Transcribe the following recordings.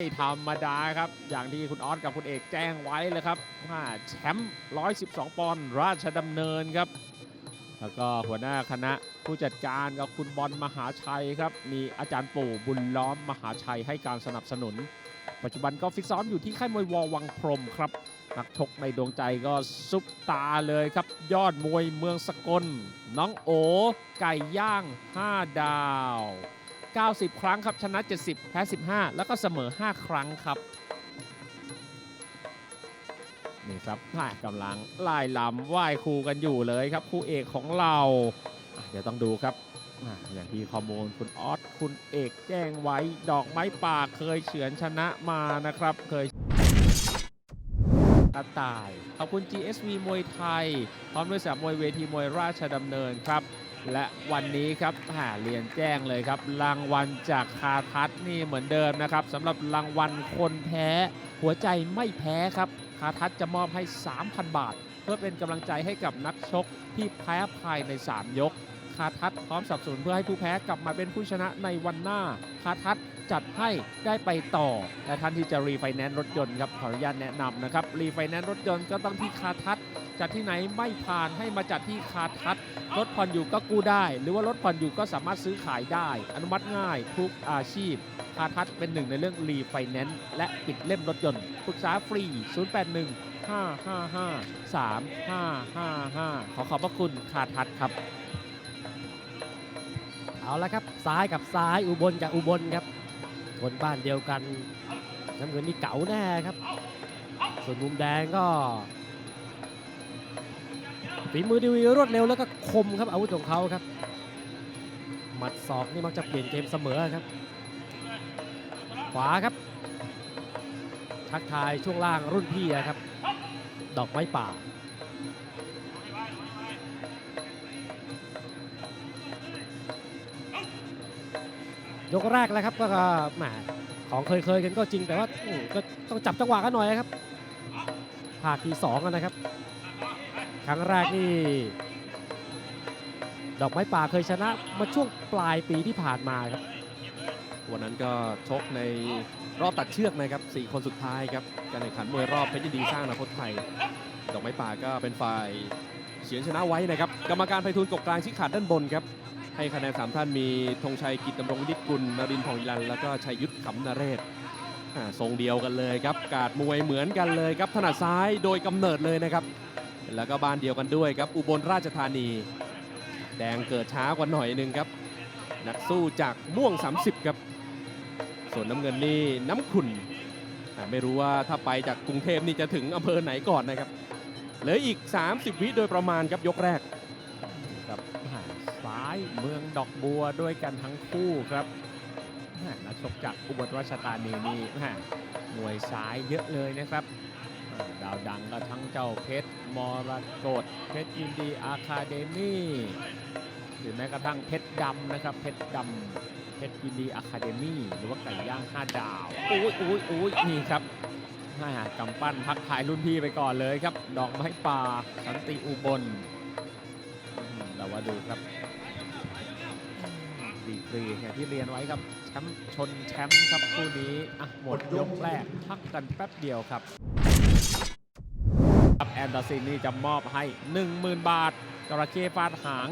ไม่ธรรมดาครับ อย่างที่คุณออสกับคุณเอกแจ้งไว้เลยครับว่าแชมป์112 ปอนด์ราชดำเนินครับ แล้วก็หัวหน้าคณะผู้จัดการกับคุณบอลมหาชัยครับ มีอาจารย์ปู่บุญล้อมมหาชัยให้การสนับสนุน ปัจจุบันก็ฟิกซ้อมอยู่ที่ค่ายมวยวอวังพรมครับ นักชกในดวงใจก็ซุปตาเลยครับ ยอดมวยเมืองสกล น้องโอ ไก่ย่าง 5 ดาว 90 ครั้งครับ ชนะ 70 แพ้ 15 แล้วก็เสมอ 5 ครั้งครับ นี่ครับแม่กำลังไล่ลำไหว้ครูกันอยู่เลยครับ คู่เอกของเราอะเดี๋ยวต้องดูครับอะอย่างที่ข้อมูลคุณออสคุณเอกแจ้งไว้ดอกไม้ป่าเคยเฉือนชนะมานะครับ เคยกระต่าย ขอบคุณ GSV มวยไทย พร้อมด้วยสามมวยเวทีมวยราชดำเนินครับ และวันนี้ครับหาเรียนแจ้งเลยครับ รางวัลจากคาทัศน์นี่เหมือนเดิมนะครับสำหรับรางวัลคนแพ้ หัวใจไม่แพ้ครับคาทัศน์จะมอบให้ 3,000 บาท เพื่อเป็นกำลังใจให้กับนักชกที่แพ้ภายใน 3 ยก คาทัศน์พร้อมสนับสนุนเพื่อให้ผู้แพ้กลับมาเป็นผู้ชนะในวันหน้า คาทัศน์จัดให้ได้ไปต่อและท่านที่จะรีไฟแนนซ์รถยนต์ครับขออนุญาตแนะนำนะครับรีไฟแนนซ์รถยนต์ก็ต้องที่คาทัศน์ จัดที่ไหนไม่ผ่านให้มาจัดที่คาทัศน์รถผ่อนอยู่ก็กู้ได้ หรือว่ารถผ่อนอยู่ก็สามารถซื้อขายได้ อนุมัติง่ายทุกอาชีพ คาทัศน์เป็นหนึ่งในเรื่องรีไฟแนนซ์และปิดเล่มรถยนต์ปรึกษาฟรี 081 555 3555 ขอขอบพระคุณคาทัศน์ครับ เอาละครับ ซ้ายกับซ้ายอุบลกับอุบลครับ คนบ้านเดียวกันน้ำเงินนี่เก๋าแน่ครับ ส่วนมุมแดงก็ ฝีมือดีวีรวดเร็วแล้วก็คมครับอาวุธของเขาครับ หมัดศอกนี่มักจะเปลี่ยนเกมเสมอครับ ขวาครับ ทักทายช่วงล่างรุ่นพี่อะครับ ดอกไม้ป่ายกแรกแล้วครับก็แหมของเคยๆกันก็จริงแต่ว่าก็ต้องจับจังหวะกันหน่อยครับภาคที่สองนะครับ ครั้งแรกนี่ดอกไม้ป่าเคยชนะมาช่วงปลายปีที่ผ่านมาครับ วันนั้นก็ชกในรอบตัดเชือกนะครับ 4 คนสุดท้ายครับ การแข่งขันมวยรอบเพชรยินดีสร้างอนาคตไทย ดอกไม้ป่าก็เป็นฝ่ายเฉียนชนะไว้นะครับ กรรมการไพฑูรย์กบกลางชี้ขาดด้านบนครับ ให้คะแนน 3 ท่านมีธงชัยกิตตำรงวินิจกุลนรินทร์องอิรัน แล้วก็ชัยยุทธขำนเรศอ่าทรงเดียวกันเลยครับ กาดมวยเหมือนกันเลยครับ ถนัดซ้ายโดยกำเนิดเลยนะครับ แล้วก็บ้านเดียวกันด้วยครับ อุบลราชธานี แดงเกิดช้ากว่าหน่อยนึงครับ นักสู้จากม่วง 30 ครับ ส่วนน้ำเงินนี่น้ำขุนไม่รู้ว่าถ้าไปจากกรุงเทพนี่จะถึงอำเภอไหนก่อนนะครับเหลืออีก 30 วิโดยประมาณครับยกแรกครับซ้ายเมืองดอกบัวด้วยกันทั้งคู่ครับนักชกจากอุบลราชธานีนี่ม่วยซ้ายเยอะเลยนะครับ ดาวดังก็ทั้งเจ้าเพชรมรกตเพชรยินดีอาคาเดมี่หรือแม้กระทั่งเพชรดำนะครับ เพชรดำเพชรยินดีอาคาเดมี่หรือว่าไก่ย่างห้าดาวอุ้ยอุ้ยอุ้ยนี่ครับแม่กำปั้นพักทายรุ่นพี่ไปก่อนเลยครับ ดอกไม้ป่าสันติอุบลอืมเรามาดูครับดีกรีอย่างที่เรียนไว้ครับแชมป์ชนแชมป์ครับคู่นี้อะหมดยกแรกพักกันแป๊บเดียวครับ ครับแอนดาซินนี่จะมอบให้ 10,000 บาทจระเข้ฟาดหาง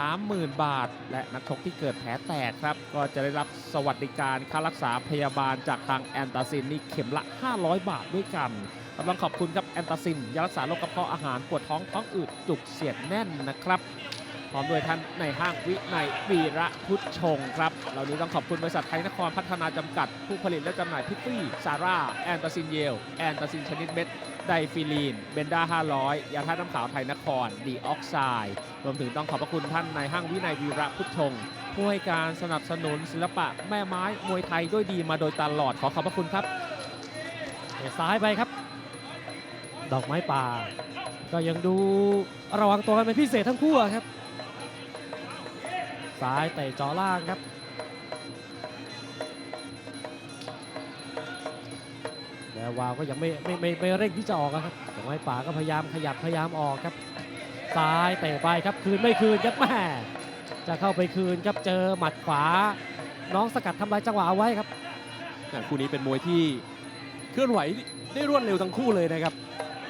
30,000 บาท และนักชกที่เกิดแผลแตกครับ ก็จะได้รับสวัสดิการค่ารักษาพยาบาลจากทางแอนตาซินนี่เข็มละ 500 บาทด้วยกันกำลังขอบคุณครับแอนตาซินยารักษาโรคกระเพาะอาหารปวดท้องท้องอืดจุกเสียดแน่นนะครับพร้อมด้วยท่านในห้างวิในวีระพุทธชงครับเหล่านี้ต้องขอบคุณบริษัทไทยนครพัฒนาจำกัด ผู้ผลิตและจำหน่ายพิตตี้ซาร่าแอนตาซินเยลแอนตาซินชนิดเม็ด ไดฟิลีน เบนด้า 500 ยาธาตุน้ำขาวไทยนคร ดีออกไซด์รวมถึงต้องขอบพระคุณท่านในห้างวินัยวีระพุทธชงผู้ให้การสนับสนุนศิลปะแม่ไม้มวยไทยด้วยดีมาโดยตลอดขอขอบพระคุณครับเตะซ้ายไปครับ ดอกไม้ป่า ก็ยังดูระวังตัวกันเป็นพิเศษทั้งคู่ครับ ซ้ายเตะเจอล่างครับ แล้ววาวก็ยังไม่ไม่ไม่ไม่เร่งที่จะออกอะครับดอกไม้ป่าก็พยายามขยับพยายามออกครับ ซ้ายเตะไปครับคืนไม่คืนครับแม่จะเข้าไปคืนครับเจอหมัดขวา น้องสกัดทำลายจังหวะเอาไว้ครับคู่นี้เป็นมวยที่เคลื่อนไหวได้รวดเร็วทั้งคู่เลยนะครับ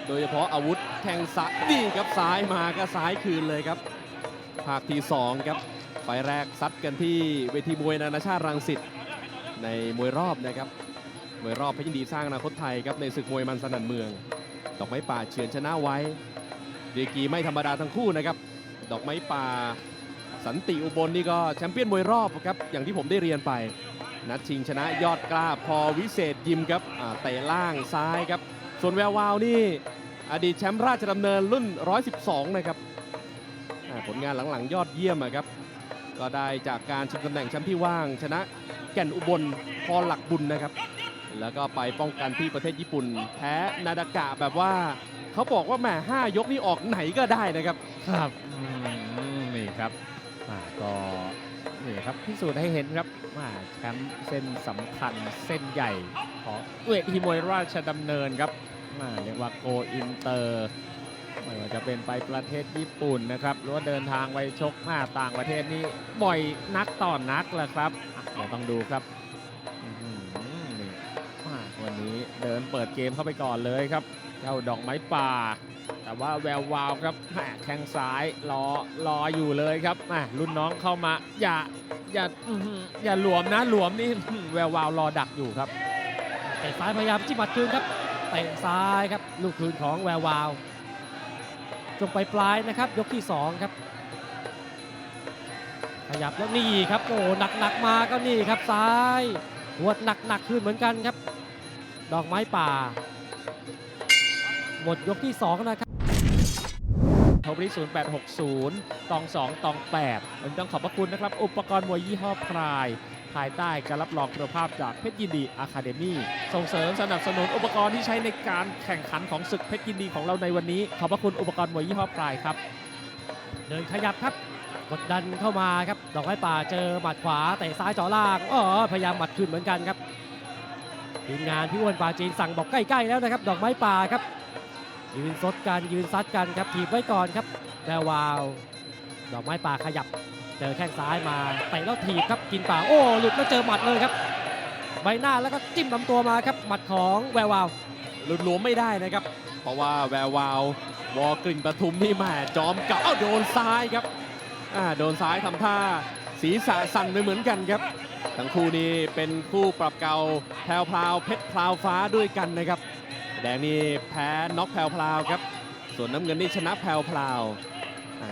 โดยเฉพาะอาวุธแทงซ้ายนี่ครับซ้ายมาก็ซ้ายคืนเลยครับภาคที่สองครับไฟแรกซัดกันที่เวทีมวยนานาชาติรังสิตในมวยรอบนะครับ มวยรอบเพชรยินดีสร้างอนาคตไทยครับในศึกมวยมันสนั่นเมืองดอกไม้ป่าเฉือนชนะไว้ดีกีไม่ธรรมดาทั้งคู่นะครับ ดอกไม้ป่าสันติอุบลนี่ก็แชมเปี้ยนมวยรอบครับอย่างที่ผมได้เรียนไป นัดชิงชนะยอดกล้าพอวิเศษยิมครับเตะล่างซ้ายครับ ส่วนแวววาวนี่อดีตแชมป์ราชดำเนินรุ่น 112 นะครับผลงานหลังๆ ยอดเยี่ยมครับ ก็ได้จากการชิงตำแหน่งแชมป์ที่ว่าง ชนะแก่นอุบลพอหลักบุญนะครับ แล้วก็ไปป้องกันที่ประเทศญี่ปุ่น แพ้นาดากะแบบว่าเขาบอกว่าแหมห้ายกนี่ออกไหนก็ได้นะครับ ครับอืมนี่ครับอ่าก็นี่ครับพิสูจน์ให้เห็นครับว่าแชมป์เส้นสำคัญเส้นใหญ่ของเวทีมวยราชดำเนินครับอ่าเรียกว่าโกอินเตอร์ไม่ว่าจะเป็นไปประเทศญี่ปุ่นนะครับหรือว่าเดินทางไปชกหน้าต่างประเทศนี่บ่อยนักต่อนนักแหละครับอะเดี๋ยวต้องดูครับอื้อหือนี่อ่าวั นี้เดินเปิดเกมเข้าไปก่อนเลยครับ เจ้าดอกไม้ป่า แต่ว่าแวววาวครับแข้งซ้ายรอรออยู่เลยครับรุ่นน้องเข้ามา อย่าอย่าอย่าหลวมนะหลวมนี่แวววาวรอดักอยู่ครับเตะซ้ายพยายามจิ้มัดคืนครับเตะซ้ายครับลูกคืนของแวววาวจงไปปลายนะครับ ยกที่สองครับ ขยับแล้วนี่ครับโอ้หนักหนักมาก็นี่ครับซ้ายหัวดหนักหนักคืนเหมือนกันครับ ดอกไม้ป่า หมดยกที่สองนะครับโทรบริ0860 ตอง 2 ตอง8ผมต้องขอบพระคุณนะครับ อุปกรณ์มวยยี่ห้อพราย ภายใต้การรับรองคุณภาพจากเพชรยินดีอะคาเดมี่ส่งเสริมสนับสนุนอุปกรณ์ที่ใช้ในการแข่งขันของศึกเพชรยินดีของเราในวันนี้ ขอบพระคุณอุปกรณ์มวยยี่ห้อพรายครับ เดินขยับครับ กดดันเข้ามาครับ ดอกไม้ป่าเจอหมัดขวาเตะซ้ายจ่อล่างอ๋อพยายามหมัดคืนเหมือนกันครับ ทีมงานพี่อ้วนป่าจีนสั่งบอกใกล้ๆแล้วนะครับ ดอกไม้ป่าครับ ยืนซดกันยืนซัดกันครับถีบไว้ก่อนครับแวววาว ดอกไม้ป่าขยับ เจอแข้งซ้ายมาเตะแล้วถีบครับกินป่าโอ้หลุดแล้วเจอหมัดเลยครับใบหน้าแล้วก็จิ้มลำตัวมาครับหมัดของแวววาวหลุดหลวมไม่ได้นะครับ เพราะว่าแวววาววอกลิ่นปทุมนี่แม่จอมเก่าอ้าวโดนซ้ายครับอ่าโดนซ้ายทำท่าศีรษะสั่นไปเหมือนกันครับ ทั้งคู่นี้เป็นคู่ปรับเก่าแพรวพราวเพชรพราวฟ้าด้วยกันนะครับ แดงนี่แพ้น็อกแพรวพราวครับ ส่วนน้ำเงินนี่ชนะแพรวพราว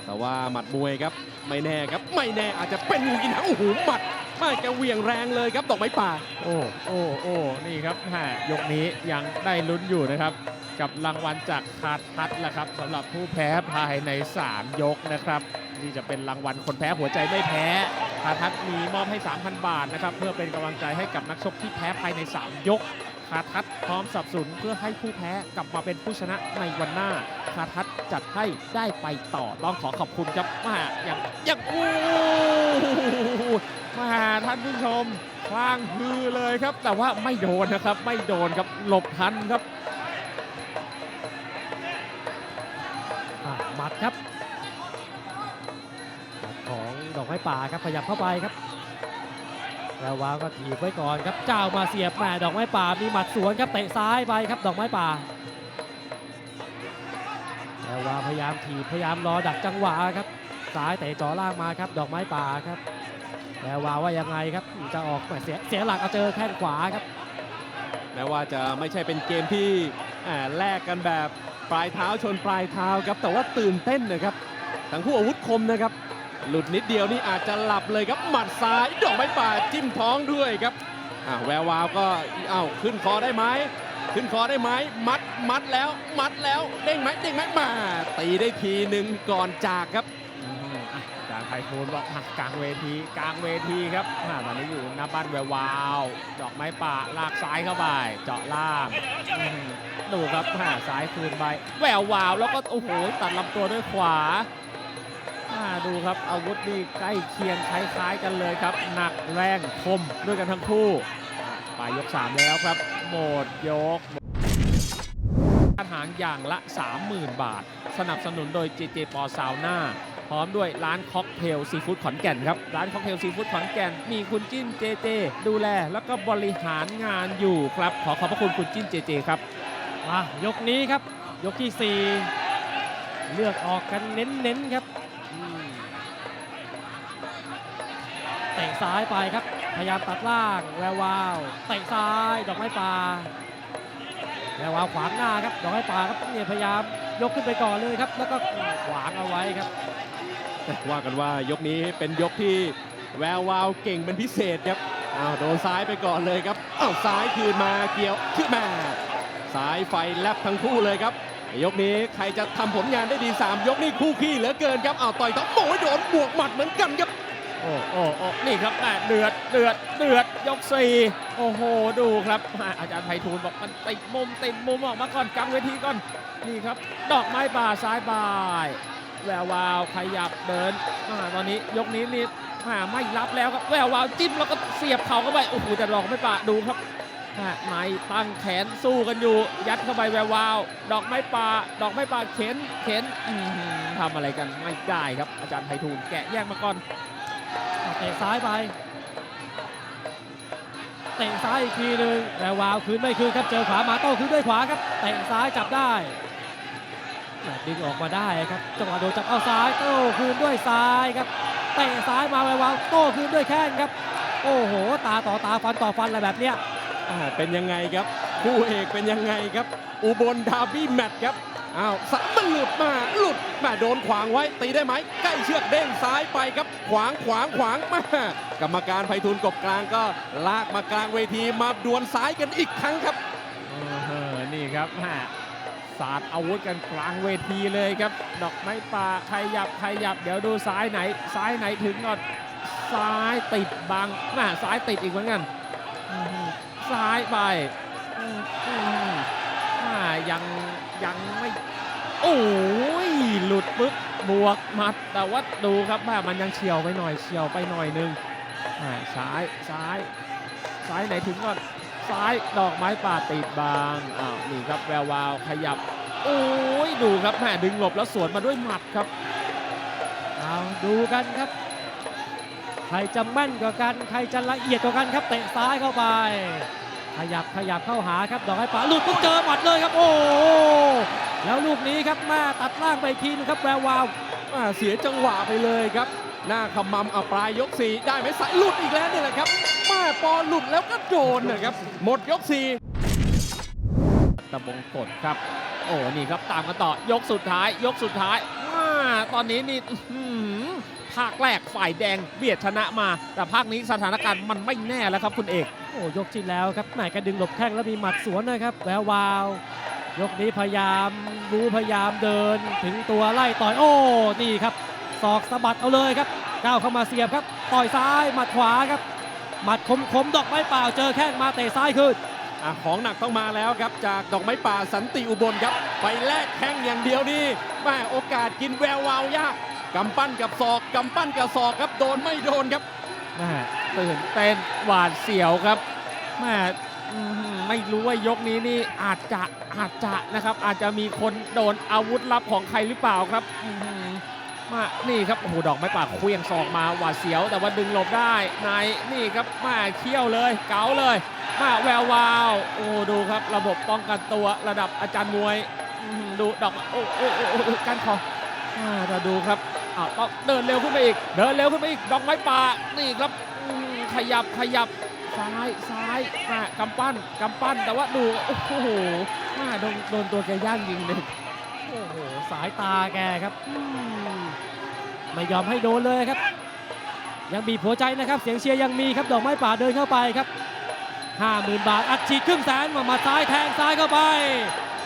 แต่ว่าหมัดมวยครับไม่แน่ครับไม่แน่อาจจะเป็นงูกินหางโอ้โหหมัดมาแกเหวี่ยงแรงเลยครับดอกไม้ป่า โอ้โอ้โอ้นี่ครับแหมยกนี้ยังได้ลุ้นอยู่นะครับ กับรางวัลจากคาทัศน์แหละครับสำหรับผู้แพ้ภายใน 3 ยกนะครับนี่จะเป็นรางวัลคนแพ้หัวใจไม่แพ้คาทัศน์มีมอบให้ 3,000 บาทนะครับเพื่อเป็นกำลังใจให้กับนักชกที่แพ้ภายใน 3 ยกคาทัศน์พร้อมสับสนเพื่อให้ผู้แพ้กลับมาเป็นผู้ชนะในวันหน้าคาทัศน์จัดให้ได้ไปต่อต้องขอขอบคุณครับมาอย่างอย่างโอ้มาท่านผู้ชมคว้างฮือเลยครับ แต่ว่าไม่โดนนะครับ ไม่โดนครับหลบทันครับ ดครับหมัดของดอกไม้ป่าครับขยับเข้าไปครับแวววาวก็ถีบไว้ก่อนครับเจ้ามาเสียบแม่ดอกไม้ป่ามีหมัดสวนครับเตะซ้ายไปครับดอกไม้ป่าแวววาวพยายามถีบพยายามรอดักจังหวะครับซ้ายเตะจ่อล่างมาครับ ดอกไม้ป่าครับแวววาวว่ายังไงครับจะออกแหม่เสียเสียหลักเอาเจอแข้งขวาครับแม้ว่าจะไม่ใช่เป็นเกมที่แลกกันแบบ ปลายเท้าชนปลายเท้าครับแต่ว่าตื่นเต้นนะครับทั้งคู่อาวุธคมนะครับ หลุดนิดเดียวนี่อาจจะหลับเลยครับหมัดซ้ายดอกไม้ป่าจิ้มท้องด้วยครับอ่าแวววาวก็อ้าขึ้นคอได้ไหมขึ้นคอได้ไหมมัดมัดแล้ว มัดแล้วเด้งไหมเด้งไหมมาตีได้ทีหนึ่งก่อนจากครับ ไพฑูรย์บอกอะกลางเวทีกลางเวทีครับอ่าตอนนี้อยู่หน้าบ้านแวววาวดอกไม้ป่าลากซ้ายเข้าไปเจาะล่างอืมดูครับอ่าซ้ายคืนไปแวววาวแล้วก็โอ้โหตัดลำตัวด้วยขวาดูครับอาวุธนี่ใกล้เคียงคล้ายๆกันเลยครับ หนักแรงคมด้วยกันทั้งคู่ปลายยก 3 แล้วครับ หมดยกอาหารอย่างละ 30,000 บาท สนับสนุนโดย JJ ปอซาวน่า พร้อมด้วยร้านค็อกเทลซีฟู้ดขอนแก่นครับร้านค็อกเทลซีฟู้ดขอนแก่นมีคุณจิ้นเจเจ ดูแล แล้วก็บริหารงานอยู่ครับ ขอขอบพระคุณคุณจิ้นเจเจครับมายกนี้ครับ ยกที่ 4 เลือกออกกันเน้นๆครับเตะซ้ายไปครับ พยายามตัดล่างแวววาวเตะซ้ายดอกไม้ป่าแวววาวขวางหน้าครับดอกไม้ป่าครับเนี่ยพยายามยกขึ้นไปก่อนเลยครับ แล้วก็ขวางเอาไว้ครับ ว่ากันว่ายกนี้เป็นยกที่แวววาวเก่งเป็นพิเศษครับอ้าวโดนซ้ายไปก่อนเลยครับอ้าวซ้ายคืนมาเกี่ยวขึ้นมาซ้ายไฟแลบทั้งคู่เลยครับ ยกนี้ใครจะทำผลงานได้ดี 3 ยกนี่คู่ขี้เหลือเกินครับอ้าวต่อยท้อโอ้ยโดนบวกหมัดเหมือนกันครับโอ้โอ้โอ้นี่ครับแเดือดเดือดเดือดยกสี่โอ้โหดูครับอาอาจารย์ไพฑูรย์บอกมันติดมุมติดมุมออกมาก่อนกลางเวทีก่อนนี่ครับ ดอกไม้ป่าซ้ายบาย แวววาวขยับเดินอาตอนนี้ยกนี้นี่อ่าไม่รับแล้วครับแวววาวจิ้มแล้วก็เสียบเข่าเข้าไปโอ้โหแต่ดอกไม้ป่าดูครับอ่าในตั้งแขนสู้กันอยู่ ยัดเข้าไปแวววาว ดอกไม้ป่าดอกไม้ป่าเข็นเข็นทำอะไรกันไม่ได้ครับ อาจารย์ไพฑูรย์แกะแยกมาก่อนเตะซ้ายไปเตะซ้ายอีกทีหนึ่งแต่วาวคืนไม่คืนครับเจอขวามาโต้คืนด้วยขวาครับเตะซ้ายจับได้ ดึงออกมาได้ครับจังหวะโดนจับเอาซ้ายโต้คืนด้วยซ้ายครับเตะซ้ายมาแวววาวโต้คืนด้วยแข้งครับ โอ้โห ตาต่อตาฟันต่อฟันอะไรแบบเนี้ยอ่าเป็นยังไงครับ คู่เอกเป็นยังไงครับ อุบลดาร์บี้แมตช์ครับอ้าวสัมันหลุดมาหลุดมาโดนขวางไว้ตีได้ไหมใกล้เชือกเด้งซ้ายไปครับ ขวางขวางขวางมากรรมการไพฑูรย์กบกลางก็ลากมากลางเวทีมาดวลซ้ายกันอีกครั้งครับ เออนี่ครับแม่ สาดอาวุธกันกลางเวทีเลยครับ ดอกไม้ป่าขยับขยับ เดี๋ยวดูซ้ายไหน ซ้ายไหนถึงก่อนซ้ายติดบังแม่ซ้ายติดอีกเหมือนกันซ้ายไปอื้ออื้อแม่ยังยังไม่โอ้ยหลุดปึ๊บบวกมัดแต่ว่าดูครับแม่มันยังเฉียวไปหน่อยเฉียวไปหน่อยนึงซ้ายซ้ายซ้ายไหนถึงก่อน ซ้ายดอกไม้ป่าติดบางอ้าวนี่ครับแวววาวขยับโอ้ยดูครับแม่ดึงหลบแล้วสวนมาด้วยหมัดครับเอาดูกันครับ ใครจะแม่นกว่ากัน ใครจะละเอียดกว่ากันครับเตะซ้ายเข้าไป ขยับขยับเข้าหาครับดอกไม้ป่าหลุดปุ๊บเจอหมัดเลยครับ โอ้โหแล้วลูกนี้ครับแม่ตัดล่างไปทีนึงครับแวววาวเสียจังหวะไปเลยครับ หน้าขมำเอาปลายยกสี่ได้ไหมสายหลุดอีกแล้วนี่แหละครับมาปอหลุดแล้วก็โดนนะครับ หมดยกสี่ตะบงกดครับ โอ้นี่ครับตามกันต่อยกสุดท้าย ยกสุดท้ายมาตอนนี้นี่อื้อหือภาคแรกฝ่ายแดงเบียดชนะมา แต่ภาคนี้สถานการณ์มันไม่แน่แล้วครับคุณเอกโอ้ยกที่แล้วครับแหมกระดึงหลบแข้งแล้วมีหมัดสวนนะครับแวววาว ยกนี้พยายามบูพยายามเดิน ถึงตัวไล่ต่อยโอ้นี่ครับ ศอกสะบัดเอาเลยครับก้าวเข้ามาเสียบครับต่อยซ้ายหมัดขวาครับหมัดคมคมๆดอกไม้เปล่าเจอแข้งมาเตะซ้ายคืนอะของหนักต้องมาแล้วครับ จากดอกไม้ป่าสันติอุบลครับ ไปแลกแข้งอย่างเดียวนี่แม่โอกาสกินแวววาวยากกำปั้นกับศอกกำปั้นกับศอกครับโดนไม่โดนครับแม่ตื่นเต้นหวาดเสียวครับแม่อื้อหือไม่รู้ว่ายกนี้นี่อาจจะอาจจะนะครับ อาจจะมีคนโดนอาวุธลับของใครหรือเปล่าครับอื้อหือ มานี่ครับโอ้โหดอกไม้ป่าเคลี้ยงศอกมาหวาดเสียว แต่ว่าดึงหลบได้นายนี่ครับมาเขี้ยวเลยเก๋าเลย มาแวววาวโอ้ดูครับระบบป้องกันตัวระดับอาจารย์มวยดูดอกโอ้โอ้โอ้การคออ่าเราดูครับอ้าวต้องเดินเร็วขึ้นไปอีก เดินเร็วขึ้นไปอีกดอกไม้ป่านี่ครับขยับขยับซ้ายซ้ายอ่ากำปั้นกำปั้นแต่ว่าดูโอ้โหมาโดนโดนตัวแกย่างยิงหนึ่ง โอ้โห สายตาแกครับอืมไม่ยอมให้โดนเลยครับ ยังบีบหัวใจนะครับ เสียงเชียร์ยังมีครับดอกไม้ป่าเดินเข้าไปครับ50,000 บาท อัดฉีดครึ่งแสนมามาซ้ายแทงซ้ายเข้าไป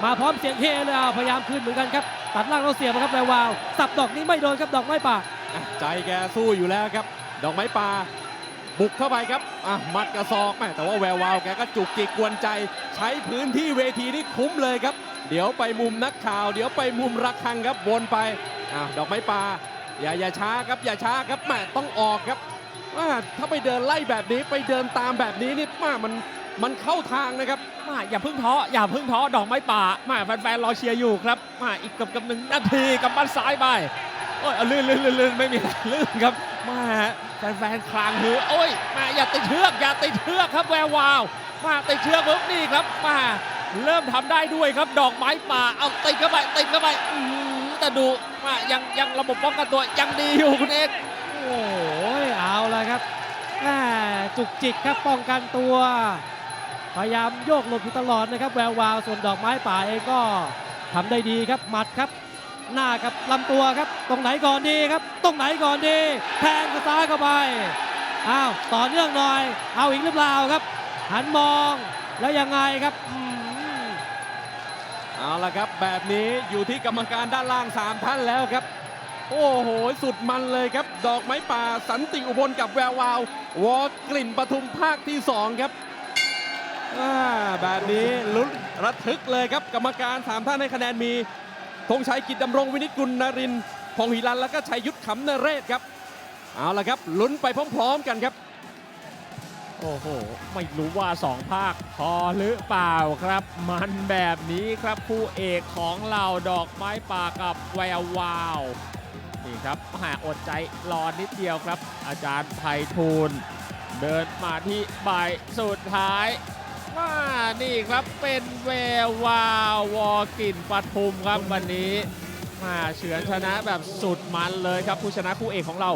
มาพร้อมเสียงเฮเลยอะพยายามคืนเหมือนกันครับ ตัดล่างเราเสียบครับแวววาว สับดอกนี้ไม่โดนครับดอกไม้ป่าอะใจแกสู้อยู่แล้วครับ ดอกไม้ป่าบุกเข้าไปครับอะหมัดกระซอกแม่แต่ว่าแวววาวแกก็จุกจิกกวนใจ ใช้พื้นที่เวทีนี่คุ้มเลยครับ เดี๋ยวไปมุมนักข่าว เดี๋ยวไปมุมระฆังครับวนไปอดอกไม้ป่าอย่าอย่าช้าครับอย่าช้าครับแม่ต้องออกครับอะถ้าไปเดินไล่แบบนี้ไปเดินตามแบบนี้นี่มามันมันเข้าทางนะครับมาอย่าเพิ่งท้ออย่าเพิ่งท้อดอกไม้ป่ามาแฟนๆรอเชียร์อยู่ครับมาอีกเกับกับหนึ่งนาทีกำปั้านซ้ายไปโอ้ยลื่นลื่นลื่นลื่นไม่มีลื่นครับมาแฟนๆคลางหูโอ้ยมาอย่าติดเชือกอย่าติดเชือกครับแวววาวมาติดเชือกปุ๊บนี่ครับมา เริ่มทำได้ด้วยครับดอกไม้ป่าเอาติดเข้าไปติดเข้าไปแต่ดูมายังยังระบบป้องกันตัวยังดีอยู่คุณเอกโอ้ยเอาละครับจุกจิกครับป้องกันตัว พยายามโยกหลบอยู่ตลอดนะครับแวววาวส่วนดอกไม้ป่าเองก็ทำได้ดีครับหมัดครับ หน้ากับลำตัวครับ ตรงไหนก่อนดีครับ ตรงไหนก่อนดี แทงกระซ้ายเข้าไปอ้าวต่อเนื่องหน่อย เอาอีกหรือเปล่าครับ หันมองแล้วยังไงครับ เอาละครับ แบบนี้อยู่ที่กรรมการด้านล่าง 3 ท่านแล้วครับ โอ้โห สุดมันเลยครับ ดอกไม้ป่าสันติอุบลกับแวววาว วอกลิ่นปทุมภาคที่ 2 ครับแบบนี้ลุ้นระทึกเลยครับ กรรมการ 3 ท่านให้คะแนนมีธงชัยกิจดำรงวินิจกุลนรินพงหิรันแล้วก็ชัยยุทธขำนเรศครับ เอาละครับลุ้นไปพร้อม ๆ กันครับ โอ้โห ไม่รู้ว่าสองภาคพอหรือเปล่าครับ มันแบบนี้ครับคู่เอกของเราดอกไม้ป่ากับแวววาว นี่ครับหาอดใจรอนิดเดียวครับ อาจารย์ไพฑูรย์เดินมาที่ใบสุดท้ายว่านี่ครับเป็นแวววาววอกินปทุมครับวันนี้มาเฉือนชนะแบบสุดมันเลยครับผู้ชนะคู่เอกของเรา